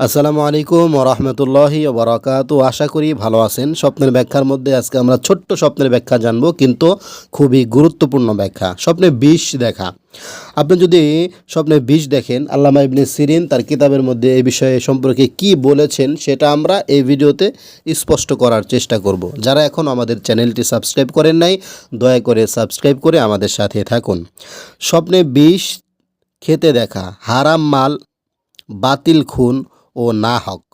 আসসালামু আলাইকুম ওরহমতুল্লাহি ওবরাকাত আশা করি ভালো আছেন। স্বপ্নের ব্যাখ্যার মধ্যে আজকে আমরা ছোট্ট স্বপ্নের ব্যাখ্যা জানব, কিন্তু খুবই গুরুত্বপূর্ণ ব্যাখ্যা, স্বপ্নে বিষ দেখা। আপনি যদি স্বপ্নে বিষ দেখেন, আল্লামা ইবনে সিরিন তার কিতাবের মধ্যে এই বিষয়ে সম্পর্কে কি বলেছেন, সেটা আমরা এই ভিডিওতে স্পষ্ট করার চেষ্টা করব। যারা এখন আমাদের চ্যানেলটি সাবস্ক্রাইব করেন নাই, দয়া করে সাবস্ক্রাইব করে আমাদের সাথে থাকুন। স্বপ্নে বিষ খেতে দেখা, হারাম মাল, বাতিল খুন ও না হক।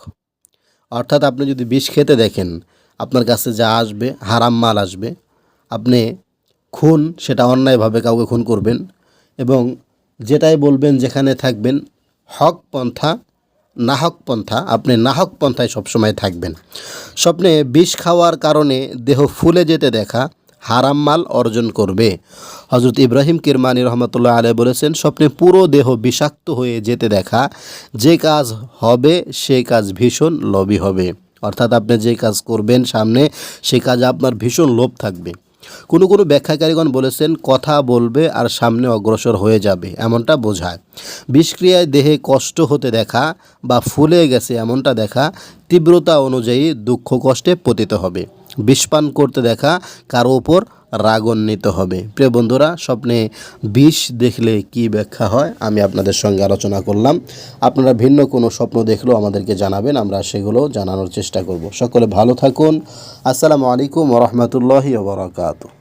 অর্থাৎ আপনি যদি বিষ খেতে দেখেন, আপনার কাছে যা আসবে, হারাম মাল আসবে, আপনি খুন, সেটা অন্যায়ভাবে কাউকে খুন করবেন এবং যেটাই বলবেন, যেখানে থাকবেন, হক পন্থা নাহক পন্থা, আপনি নাহক পন্থায় সবসময় থাকবেন। স্বপ্নে বিষ খাওয়ার কারণে দেহ ফুলে যেতে দেখা হারাম মাল অর্জন করবে। হজরত ইব্রাহিম কিরমানি রহমতুল্লাহ আলে বলেছেন, স্বপ্নে পুরো দেহ বিষাক্ত হয়ে যেতে দেখা, যে কাজ হবে সে কাজ ভীষণ লোভী হবে। অর্থাৎ আপনি যে কাজ করবেন সামনে, সে কাজ আপনার ভীষণ লোভ থাকবে। কোনো কোনো ব্যাখ্যাকারীগণ বলেছেন, কথা বলবে আর সামনে অগ্রসর হয়ে যাবে, এমনটা বোঝায়। বিষক্রিয়ায় দেহে কষ্ট হতে দেখা বা ফুলে গেছে এমনটা দেখা, তীব্রতা অনুযায়ী দুঃখ কষ্টে পতিত হবে। বিষপান করতে দেখা কারও ওপর রাগান্বিত হবে। প্রিয় বন্ধুরা, স্বপ্নে বিষ দেখলে কি ব্যাখ্যা হয়? আমি আপনাদের সঙ্গে আলোচনা করলাম। আপনারা ভিন্ন কোনো স্বপ্ন দেখলেও আমাদেরকে জানাবেন, আমরা সেগুলো জানানোর চেষ্টা করব। সকলে ভালো থাকুন। আসসালামু আলাইকুম রহমতুল্লাহি ওবরাকাতু